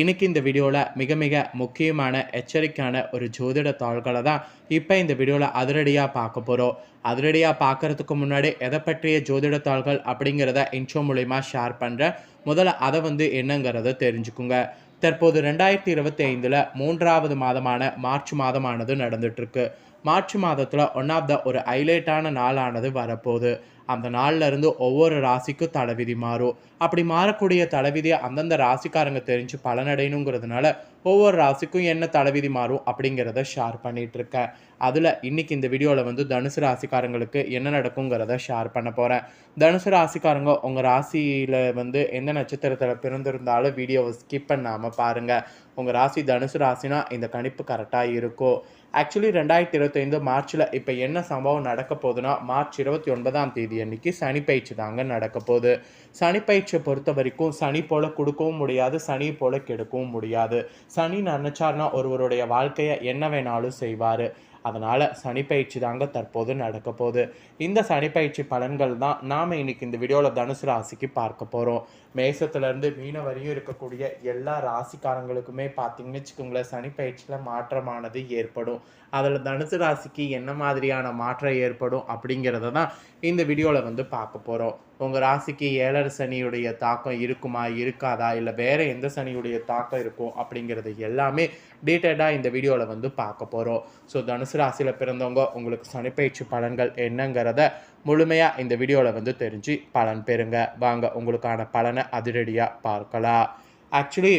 இன்னைக்கு இந்த வீடியோவில் மிக மிக முக்கியமான எச்சரிக்கையான ஒரு ஜோதிட தாள்களை தான் இப்போ இந்த வீடியோவில் அதிரடியாக பார்க்க போகிறோம் அதிரடியாக பார்க்கறதுக்கு முன்னாடி எதை பற்றிய ஜோதிட தாள்கள் அப்படிங்கிறத இன்ட்ரோ மூலயமா ஷேர் பண்ணுறேன் முதல்ல அதை வந்து என்னங்கிறத தெரிஞ்சுக்குங்க. தற்போது ரெண்டாயிரத்தி இருபத்தி ஐந்தில் மூன்றாவது மாதமான மார்ச் மாதமானது நடந்துட்டுருக்கு மார்ச் மாதத்தில் ஒன் ஆஃப் த ஒரு ஹைலைட்டான நாளானது வரப்போகுது. அந்த நாளில் இருந்து ஒவ்வொரு ராசிக்கும் தலைவிதி மாறும் அப்படி மாறக்கூடிய தலைவிதியை அந்தந்த ராசிக்காரங்க தெரிஞ்சு பலனடையணுங்கிறதுனால ஒவ்வொரு ராசிக்கும் என்ன தலைவிதி மாறும் அப்படிங்கிறத ஷேர் பண்ணிகிட்ருக்கேன் அதில் இன்னைக்கு இந்த வீடியோவில் வந்து தனுசு ராசிக்காரங்களுக்கு என்ன நடக்குங்கிறத ஷேர் பண்ண போகிறேன் தனுசு ராசிக்காரங்க உங்கள் ராசியில் வந்து எந்த நட்சத்திரத்தில் பிறந்திருந்தாலும் வீடியோவை ஸ்கிப் பண்ணாமல் பாருங்கள் உங்கள் ராசி தனுசு ராசினா இந்த கணிப்பு கரெக்டாக இருக்கும் ஆக்சுவலி ரெண்டாயிரத்தி இருபத்தைந்து மார்ச்சில் இப்போ என்ன சம்பவம் நடக்க போகுதுன்னா மார்ச் இருபத்தி ஒன்பதாம் தேதி அன்னைக்கு சனி பயிற்சி தாங்க நடக்க போகுது. சனி பயிற்சியை பொறுத்த வரைக்கும் சனி போல் கொடுக்கவும் முடியாது சனி போல் கெடுக்கவும் முடியாது. சனி நினச்சார்னா ஒருவருடைய வாழ்க்கையை என்ன வேணாலும் செய்வார். அதனால் சனிப்பயிற்சி தாங்க தற்போது நடக்க போகுது இந்த சனிப்பயிற்சி பலன்கள் தான் நாம் இன்னைக்கு இந்த வீடியோவில் தனுசு ராசிக்கு பார்க்க போகிறோம் மேசத்துலேருந்து மீன வரையும் இருக்கக்கூடிய எல்லா ராசிக்காரங்களுக்குமே பார்த்தீங்கன்னு வச்சுக்கோங்களேன் சனி பயிற்சியில் மாற்றமானது ஏற்படும். அதில் தனுசு ராசிக்கு என்ன மாதிரியான மாற்றம் ஏற்படும் அப்படிங்கிறத தான் இந்த வீடியோவில் வந்து பார்க்க போகிறோம் உங்கள் ராசிக்கு ஏழரை சனியுடைய தாக்கம் இருக்குமா இருக்காதா இல்லை வேறு எந்த சனியுடைய தாக்கம் இருக்கும் அப்படிங்கிறது எல்லாமே டீட்டெயிலாக இந்த வீடியோவில் வந்து பார்க்க போகிறோம் ஸோ தனுசு ராசியில் பிறந்தவங்க உங்களுக்கு சனிப்பயிற்சி பலன்கள் என்னங்கிறத முழுமையாக இந்த வீடியோவில் வந்து தெரிஞ்சு பலன் பெறுங்க. வாங்க உங்களுக்கான பலனை அதிரடியாக பார்க்கலாம். ஆக்சுவலி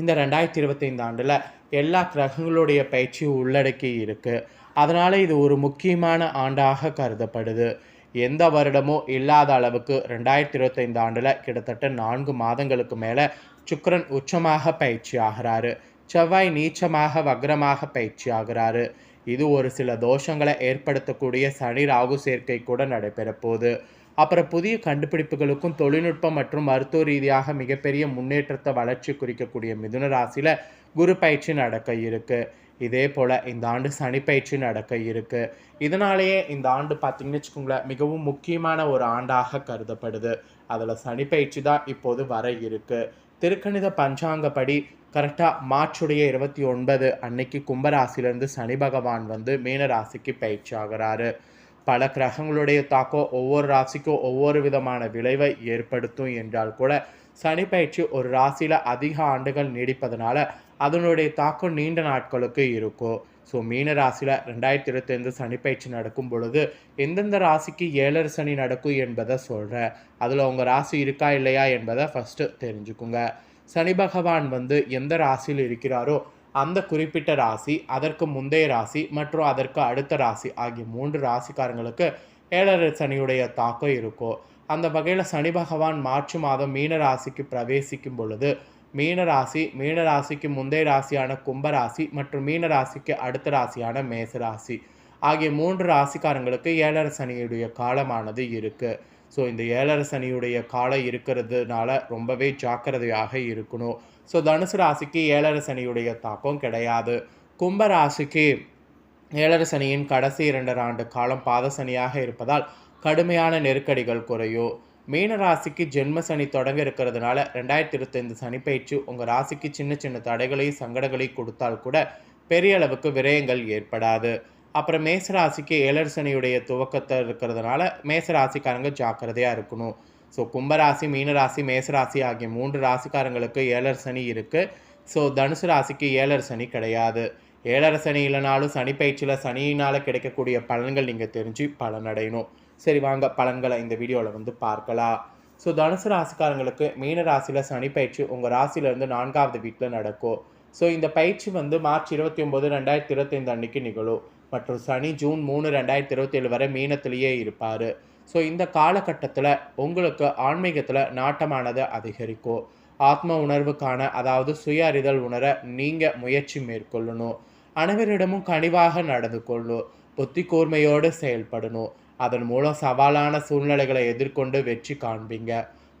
இந்த ரெண்டாயிரத்தி இருபத்தைந்து ஆண்டில் எல்லா கிரகங்களுடைய பயிற்சியும் உள்ளடக்கி இருக்குது அதனால் இது ஒரு முக்கியமான ஆண்டாக கருதப்படுது. எந்த வருடமும் இல்லாத அளவுக்கு ரெண்டாயிரத்தி இருபத்தைந்து ஆண்டில் கிட்டத்தட்ட நான்கு மாதங்களுக்கு மேலே சுக்கரன் உச்சமாக பயிற்சி ஆகிறாரு. செவ்வாய் நீச்சமாக வக்ரமாக பயிற்சி ஆகிறாரு. இது ஒரு சில தோஷங்களை ஏற்படுத்தக்கூடிய சனி ராகு சேர்க்கை கூட நடைபெற போகுது அப்புறம் புதிய கண்டுபிடிப்புகளுக்கும் தொழில்நுட்பம் மற்றும் மருத்துவ ரீதியாக மிகப்பெரிய முன்னேற்றத்தை வளர்ச்சி குறிக்கக்கூடிய மிதுன ராசியில் குரு பயிற்சி நடக்க இருக்கு. இதே போல் இந்த ஆண்டு சனி பயிற்சி நடக்க இருக்கு. இதனாலேயே இந்த ஆண்டு பார்த்திங்கன்னு வச்சுக்கோங்களேன் மிகவும் முக்கியமான ஒரு ஆண்டாக கருதப்படுது. அதில் சனி பயிற்சி தான் இப்போது வர இருக்குது திருக்கணித பஞ்சாங்கப்படி கரெக்டாக மார்ச்சுடைய இருபத்தி ஒன்பது அன்னைக்கு கும்பராசிலேருந்து சனி பகவான் வந்து மீன ராசிக்கு பயிற்சி ஆகிறாரு பல கிரகங்களுடைய தாக்கம் ஒவ்வொரு ராசிக்கும் ஒவ்வொரு விதமான விளைவை ஏற்படுத்தும் என்றால் கூட சனி பயிற்சி ஒரு ராசியில் அதிக ஆண்டுகள் நீடிப்பதனால அதனுடைய தாக்கம் நீண்ட நாட்களுக்கு இருக்கும். ஸோ மீன ராசியில் ரெண்டாயிரத்தி இருபத்தைந்து சனிப்பயிற்சி நடக்கும் பொழுது எந்தெந்த ராசிக்கு ஏழரை சனி நடக்கும் என்பதை சொல்கிறேன் அதில் உங்கள் ராசி இருக்கா இல்லையா என்பதை ஃபஸ்ட்டு தெரிஞ்சுக்குங்க. சனி பகவான் வந்து எந்த ராசியில் இருக்கிறாரோ அந்த குறிப்பிட்ட ராசி அதற்கு முந்தைய ராசி மற்றும் அதற்கு அடுத்த ராசி ஆகிய மூன்று ராசிக்காரங்களுக்கு ஏழரை சனியுடைய தாக்கம் இருக்கும். அந்த வகையில் சனி பகவான் மார்ச் மாதம் மீன ராசிக்கு பிரவேசிக்கும் பொழுது மீன ராசி மீன ராசிக்கு முந்தைய ராசியான கும்பராசி மற்றும் மீன ராசிக்கு அடுத்த ராசியான மேச ராசி. ஆகிய மூன்று ராசிக்காரங்களுக்கு ஏழரை சனியுடைய காலமானது இருக்குது ஸோ இந்த ஏழரை சனியுடைய காலம் இருக்கிறதுனால ரொம்பவே ஜாக்கிரதையாக இருக்கணும். ஸோ தனுசு ராசிக்கு ஏழரை சனியுடைய தாக்கம் கிடையாது. கும்ப ராசிக்கு ஏழரை சனியின் கடைசி இரண்டரை ஆண்டு காலம் பாதசனியாக இருப்பதால் கடுமையான நெருக்கடிகள் குறையும். மீனராசிக்கு ஜென்ம சனி தொடங்க இருக்கிறதுனால ரெண்டாயிரத்தி இருபத்தைந்து சனி பயிற்சி உங்கள் ராசிக்கு சின்ன சின்ன தடைகளை சங்கடங்களை கொடுத்தால் கூட பெரிய அளவுக்கு விரயங்கள் ஏற்படாது. அப்புறம் மேசராசிக்கு ஏழர் சனியுடைய துவக்கத்தை இருக்கிறதுனால மேசராசிக்காரங்க ஜாக்கிரதையாக இருக்கணும். ஸோ கும்பராசி மீனராசி மேசராசி ஆகிய மூன்று ராசிக்காரங்களுக்கு ஏழர் சனி இருக்குது ஸோ தனுசு ராசிக்கு ஏழர் சனி கிடையாது. ஏழரை சனி இல்லைனாலும் சனி பயிற்சியில் சனியினால் கிடைக்கக்கூடிய பலன்கள் நீங்கள் தெரிஞ்சு பலனடையணும். சரி வாங்க பலன்களை இந்த வீடியோவில் வந்து பார்க்கலாம். ஸோ தனுசு ராசிக்காரங்களுக்கு மீன ராசியில் சனி பயிற்சி உங்கள் ராசியிலேருந்து நான்காவது வீட்டில் நடக்கும். ஸோ இந்த பயிற்சி வந்து மார்ச் இருபத்தி ஒம்பது ரெண்டாயிரத்தி இருபத்தைந்து அன்னைக்கு நிகழும். மற்றும் சனி ஜூன் மூணு ரெண்டாயிரத்தி இருபத்தேழு வரை மீனத்திலேயே இருப்பார். ஸோ இந்த காலகட்டத்தில் உங்களுக்கு ஆன்மீகத்தில் நாட்டமானது அதிகரிக்கும். ஆத்ம உணர்வுக்கான அதாவது சுய அறிதல் உணர நீங்கள் முயற்சி மேற்கொள்ளணும். அனைவரிடமும் கனிவாக நடந்து கொள்ளணும். புத்தி கூர்மையோடு செயல்படணும். அதன் மூலம் சவாலான சூழ்நிலைகளை எதிர்கொண்டு வெற்றி காண்பீங்க.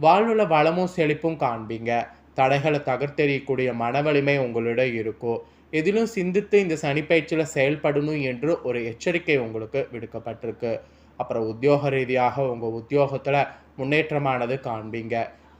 வாழ்வுல வளமும் செழிப்பும் காண்பீங்க. தடைகளை தகர்த்தெறியக்கூடிய மன வலிமை உங்களிடம் இருக்கும். எதிலும் சிந்தித்து இந்த சனிப்பயிற்சியில் செயல்படணும் என்று ஒரு எச்சரிக்கை உங்களுக்கு விடுக்கப்பட்டிருக்கு. அப்புறம் உத்தியோக ரீதியாக உங்கள் உத்தியோகத்தில் முன்னேற்றமானது காண்பீங்க.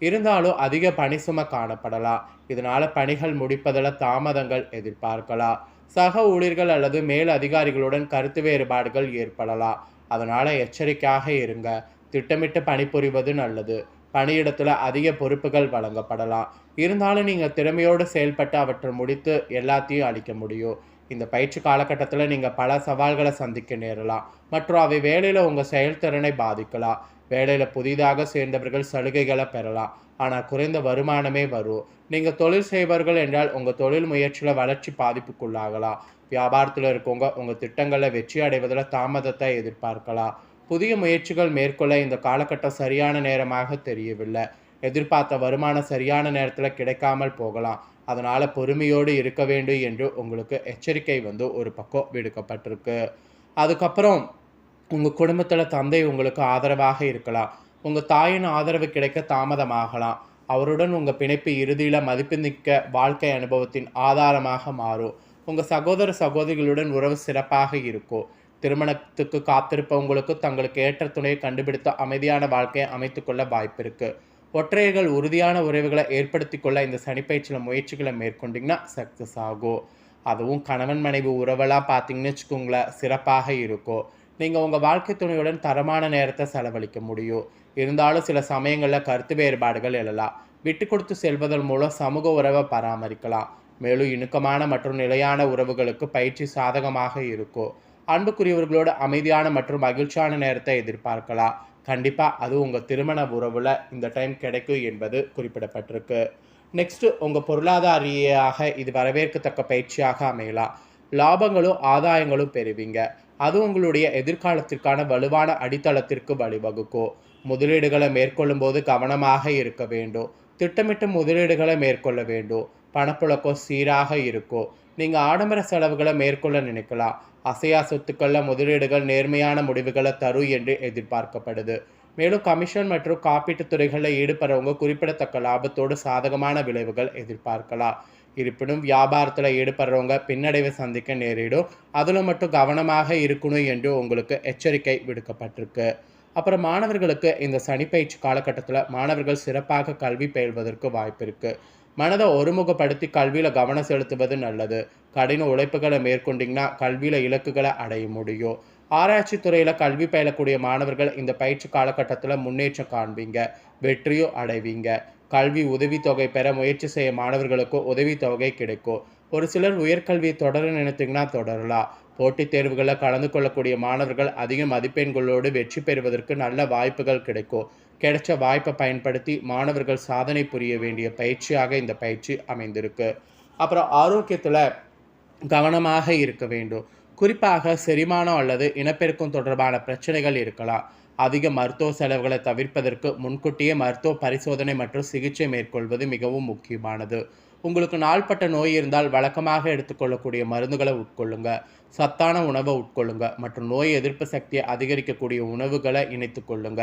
இருந்தாலும் அதிக பணி சுமை காணப்படலாம். இதனால் பணிகள் முடிப்பதில் தாமதங்கள் எதிர்பார்க்கலாம். சக ஊழியர்கள் அல்லது மேல் அதிகாரிகளுடன் கருத்து வேறுபாடுகள் ஏற்படலாம். அதனால் எச்சரிக்கையாக இருங்க. திட்டமிட்டு பணிபுரிவது நல்லது. பணியிடத்தில் அதிக பொறுப்புகள் வழங்கப்படலாம். இருந்தாலும் நீங்கள் திறமையோடு செயல்பட்டு அவற்றை முடித்து எல்லாத்தையும் அளிக்க முடியும். இந்த பயிற்சி காலகட்டத்தில் நீங்கள் பல சவால்களை சந்திக்க நேரலாம். மற்றும் அவை வேலையில் உங்கள் செயல்திறனை பாதிக்கலாம். வேலையில் புதிதாக சேர்ந்தவர்கள் சலுகைகளை பெறலாம். ஆனால் குறைந்த வருமானமே வரும். நீங்கள் தொழில் செய்பவர்கள் என்றால் உங்கள் தொழில் முயற்சியில் வளர்ச்சி பாதிப்புக்குள்ளாகலாம். வியாபாரத்தில் இருக்கவங்க உங்கள் திட்டங்களை வெற்றி அடைவதில் தாமதத்தை எதிர்பார்க்கலாம். புதிய முயற்சிகள் மேற்கொள்ள இந்த காலகட்டம் சரியான நேரமாக தெரியவில்லை. எதிர்பார்த்த வருமானம் சரியான நேரத்தில் கிடைக்காமல் போகலாம். அதனால் பொறுமையோடு இருக்க வேண்டும் என்று உங்களுக்கு எச்சரிக்கை வந்து ஒரு பக்கம் விடுக்கப்பட்டிருக்கு. அதுக்கப்புறம் உங்கள் குடும்பத்தில் தந்தை உங்களுக்கு ஆதரவாக இருக்கலாம். உங்கள் தாயின் ஆதரவு கிடைக்க தாமதமாகலாம். அவருடன் உங்கள் பிணைப்பு இறுதியில் மதிப்புமிக்க வாழ்க்கை அனுபவத்தின் ஆதாரமாக மாறும். உங்கள் சகோதர சகோதரிகளுடன் உறவு சிறப்பாக இருக்கும் திருமணத்துக்கு காத்திருப்பவங்களுக்கு தங்களுக்கு ஏற்ற துணையை கண்டுபிடித்து அமைதியான வாழ்க்கையை அமைத்துக்கொள்ள வாய்ப்பு இருக்குது ஒற்றையர்கள் உறுதியான உறவுகளை ஏற்படுத்தி கொள்ள இந்த சனிப்பயிற்சியில் முயற்சிகளை மேற்கொண்டிங்கன்னா சக்ஸஸ் ஆகும் அதுவும் கணவன் மனைவி உறவெல்லாம் பார்த்தீங்கன்னு வச்சுக்கோங்களேன் சிறப்பாக இருக்கும் நீங்கள் உங்கள் வாழ்க்கை துணையுடன் தரமான நேரத்தை செலவழிக்க முடியும். இருந்தாலும் சில சமயங்களில் கருத்து வேறுபாடுகள் எழலாம். விட்டு கொடுத்து செல்வதன் மூலம் சமூக உறவை பராமரிக்கலாம். மேலும் இணுக்கமான மற்றும் நிலையான உறவுகளுக்கு பயிற்சி சாதகமாக இருக்கும் அன்புக்குரியவர்களோட அமைதியான மற்றும் மகிழ்ச்சியான நேரத்தை எதிர்பார்க்கலாம். கண்டிப்பாக அது உங்கள் திருமண உறவில் இந்த டைம் கிடைக்கும் என்பது குறிப்பிடப்பட்டிருக்கு. நெக்ஸ்ட்டு உங்கள் பொருளாதார ரீதியாக இது வரவேற்கத்தக்க பயிற்சியாக அமையலாம். லாபங்களும் ஆதாயங்களும் பெறுவீங்க. அது உங்களுடைய எதிர்காலத்திற்கான வலுவான அடித்தளத்திற்கு வழிவகுக்கும். முதலீடுகளை மேற்கொள்ளும் போது கவனமாக இருக்க வேண்டும். திட்டமிட்டு முதலீடுகளை மேற்கொள்ள வேண்டும். பணப்புழக்கம் சீராக இருக்கும் நீங்கள் ஆடம்பர செலவுகளை மேற்கொள்ள நினைக்கலாம். அசையா சொத்துக்களில் முதலீடுகள் நேர்மையான முடிவுகளை தரும் என்று எதிர்பார்க்கப்படுது. மேலும் கமிஷன் மற்றும் காப்பீட்டுத் துறைகளில் ஈடுபடுறவங்க குறிப்பிடத்தக்க லாபத்தோடு சாதகமான விளைவுகள் எதிர்பார்க்கலாம். இருப்பினும் வியாபாரத்தில் ஈடுபடுறவங்க பின்னடைவை சந்திக்க நேரிடும். அதில் மட்டும் கவனமாக இருக்கணும் என்று உங்களுக்கு எச்சரிக்கை விடுக்கப்பட்டிருக்கு. அப்புறம் மாணவர்களுக்கு இந்த சனிப்பயிற்சி காலகட்டத்தில் மாணவர்கள் சிறப்பாக கல்வி பயில்வதற்கு வாய்ப்பு இருக்குது மனதை ஒருமுகப்படுத்தி கல்வியில் கவனம் செலுத்துவது நல்லது. கடின உழைப்புகளை மேற்கொண்டிங்கன்னா கல்வியில் இலக்குகளை அடைய முடியும். ஆராய்ச்சி துறையில் கல்வி பயிலக்கூடிய மாணவர்கள் இந்த பயிற்சி காலகட்டத்தில் முன்னேற்றம் காண்பீங்க. வெற்றியும் அடைவீங்க. கல்வி உதவித்தொகை பெற முயற்சி செய்ய மாணவர்களுக்கு உதவித்தொகை கிடைக்கும். ஒரு சிலர் உயர்கல்வியை தொடர நினைத்தீங்கன்னா தொடரலாம். போட்டித் தேர்வுகளில் கலந்து கொள்ளக்கூடிய மாணவர்கள் அதிக மதிப்பெண்களோடு வெற்றி பெறுவதற்கு நல்ல வாய்ப்புகள் கிடைக்கும். கிடைச்ச வாய்ப்பை பயன்படுத்தி மாணவர்கள் சாதனை புரிய வேண்டிய பயிற்சியாக இந்த பயிற்சி அமைந்திருக்கு. அப்புறம் ஆரோக்கியத்தில் கவனமாக இருக்க வேண்டும். குறிப்பாக செரிமானம் அல்லது இனப்பெருக்கம் தொடர்பான பிரச்சனைகள் இருக்கலாம். அதிக மருத்துவ செலவுகளை தவிர்ப்பதற்கு முன்கூட்டியே மருத்துவ பரிசோதனை மற்றும் சிகிச்சை மேற்கொள்வது மிகவும் முக்கியமானது. உங்களுக்கு நாள்பட்ட நோய் இருந்தால் வழக்கமாக எடுத்துக்கொள்ளக்கூடிய மருந்துகளை உட்கொள்ளுங்கள் சத்தான உணவை உட்கொள்ளுங்க. மற்றும் நோய் எதிர்ப்பு சக்தியை அதிகரிக்கக்கூடிய உணவுகளை இணைத்து கொள்ளுங்க.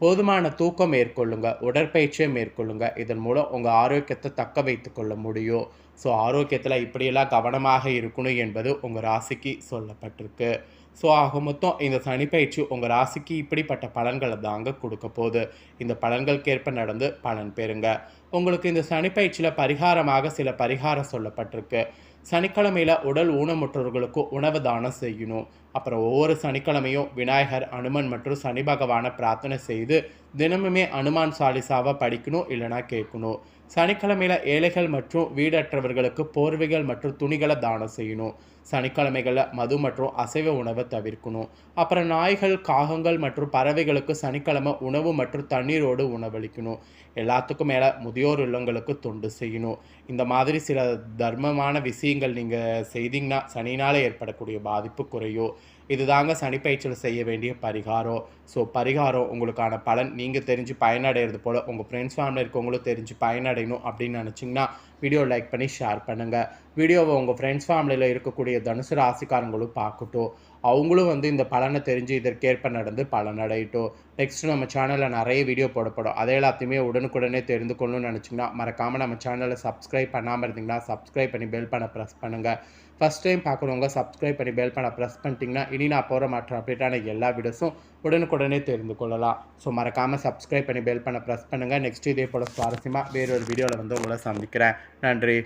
போதுமான தூக்கம் மேற்கொள்ளுங்க. உடற்பயிற்சியை மேற்கொள்ளுங்க. இதன் மூலம் உங்கள் ஆரோக்கியத்தை தக்க வைத்து கொள்ள முடியும். ஸோ ஆரோக்கியத்தில் இப்படியெல்லாம் கவனமாக இருக்கணும் என்பது உங்கள் ராசிக்கு சொல்லப்பட்டிருக்கு. ஸோ ஆக மொத்தம் இந்த சனிப்பயிற்சி உங்கள் ராசிக்கு இப்படிப்பட்ட பலன்களை தாங்க கொடுக்க போகுது. இந்த பலன்களுக்கேற்ப நடந்து பலன் பெறுங்க. உங்களுக்கு இந்த சனிப்பயிற்சியில் பரிகாரமாக சில பரிகாரம் சொல்லப்பட்டிருக்கு. சனிக்கிழமையில் உடல் ஊனமுற்றோர்களுக்கும் உணவு தானம் செய்யணும். அப்புறம் ஒவ்வொரு சனிக்கிழமையும் விநாயகர் அனுமன் மற்றும் சனி பகவானை பிரார்த்தனை செய்து தினமுமே அனுமான் சாலிசாவை படிக்கணும் இல்லைனா கேட்கணும். சனிக்கிழமையில் ஏழைகள் மற்றும் வீடற்றவர்களுக்கு போர்வைகள் மற்றும் துணிகளை தானம் செய்யணும். சனிக்கிழமைகளில் மது மற்றும் அசைவ உணவை தவிர்க்கணும். அப்புறம் நாய்கள் காகங்கள் மற்றும் பறவைகளுக்கு சனிக்கிழமை உணவு மற்றும் தண்ணீரோடு உணவளிக்கணும். எல்லாத்துக்கும் மேலே முதியோர் இல்லங்களுக்கு தொண்டு செய்யணும். இந்த மாதிரி சில தர்மமான விஷயங்கள் நீங்கள் செய்தீங்கன்னா சனினால் ஏற்படக்கூடிய பாதிப்பு குறையும். இதுதாங்க சனிப்பயிற்சியில் செய்ய வேண்டிய பரிகாரம். ஸோ பரிகாரம் உங்களுக்கான பலன். நீங்கள் தெரிஞ்சு பயனடைகிறது போல் உங்கள் ஃப்ரெண்ட்ஸ் ஃபேமிலி இருக்கவங்களும் தெரிஞ்சு பயனடையணும் அப்படின்னு நினச்சிங்கன்னா வீடியோ லைக் பண்ணி ஷேர் பண்ணுங்கள் வீடியோவை உங்கள் ஃப்ரெண்ட்ஸ் ஃபேமிலியில் இருக்கக்கூடிய தனுசு ராசிக்காரங்களும் பார்க்கட்டும். அவங்களும் வந்து இந்த பலனை தெரிஞ்சு இதற்கேற்ப நடந்து பலனடையட்டும் நெக்ஸ்ட் நம்ம சேனலில் நிறைய வீடியோ போடப்படும். அதை எல்லாத்தையுமே உடனுக்குடனே தெரிந்து கொள்ளணும்னு நினச்சிங்கன்னா மறக்காமல் நம்ம சேனலை சப்ஸ்கிரைப் பண்ணாமல் இருந்தீங்கன்னா சப்ஸ்கிரைப் பண்ணி பெல் பண்ண ப்ரெஸ் பண்ணுங்கள் ஃபஸ்ட் டைம் பார்க்குறவங்க சப்ஸ்கிரைப் பண்ணி பெல் பண்ண ப்ரெஸ் பண்ணிட்டீங்கன்னா இனி நான் போகிற மற்ற அப்டேட்டான எல்லா வீடியோஸும் உடனுக்குடனே தெரிந்து கொள்ளலாம். ஸோ மறக்காமல் சப்ஸ்கிரைப் பண்ணி பெல் பண்ண ப்ரெஸ் பண்ணுங்கள் நெக்ஸ்ட் இதே போல் சுவாரஸ்யமாக வேறொரு வீடியோவில் வந்து உங்களை சந்திக்கிறேன். நன்றி.